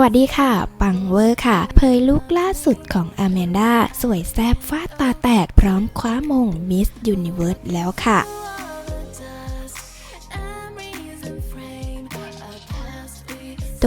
วัสดีค่ะ ปังเวอร์ค่ะ เผยลุกล่าสุดของอแมนดา สวยแซบฟาดตาแตกพร้อมคว้ามงมิสยูนิเวิร์สแล้วค่ะ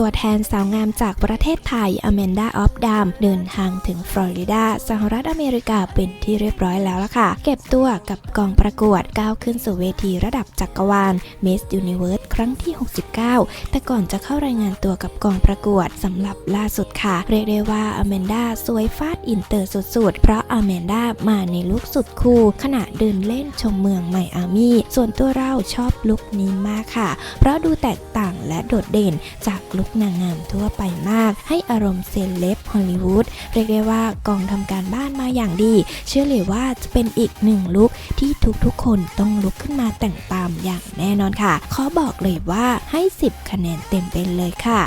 ตัวแทนสาวงามจากประเทศไทยอแมนดาออฟดามเดินทางถึงฟลอริดาสหรัฐอเมริกาเป็นที่เรียบร้อยแล้วล่ะค่ะ เก็บตัวกับกองประกวดก้าวขึ้นสู่เวทีระดับจักรวาล Miss Universe ครั้งที่ 69 แต่ก่อนจะเข้ารายงานตัวกับกองประกวดสำหรับล่าสุดค่ะ เรียกได้ว่าอแมนดาสวยฟาดอินเตอร์สุดๆ เพราะอแมนดามาในลุคสุดคูลขณะเดินเล่นชมเมืองไมอามี่ส่วนตัวเราชอบลุคนี้มากค่ะ เพราะดูแตกต่างและโดดเด่นจากลุคนางงามทั่วไปมาก ให้อารมณ์เซเลบฮอลลีวูดเรียกได้ว่ากองทำการบ้านมาอย่างดี เชื่อเลยว่าจะเป็นอีกหนึ่งลุคที่ทุกๆ คนต้องลุกขึ้นมาแต่งตามอย่างแน่นอนค่ะ ขอบอกเลยว่าให้ 10 คะแนนเต็มเป็นเลยค่ะ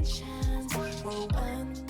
chance. For when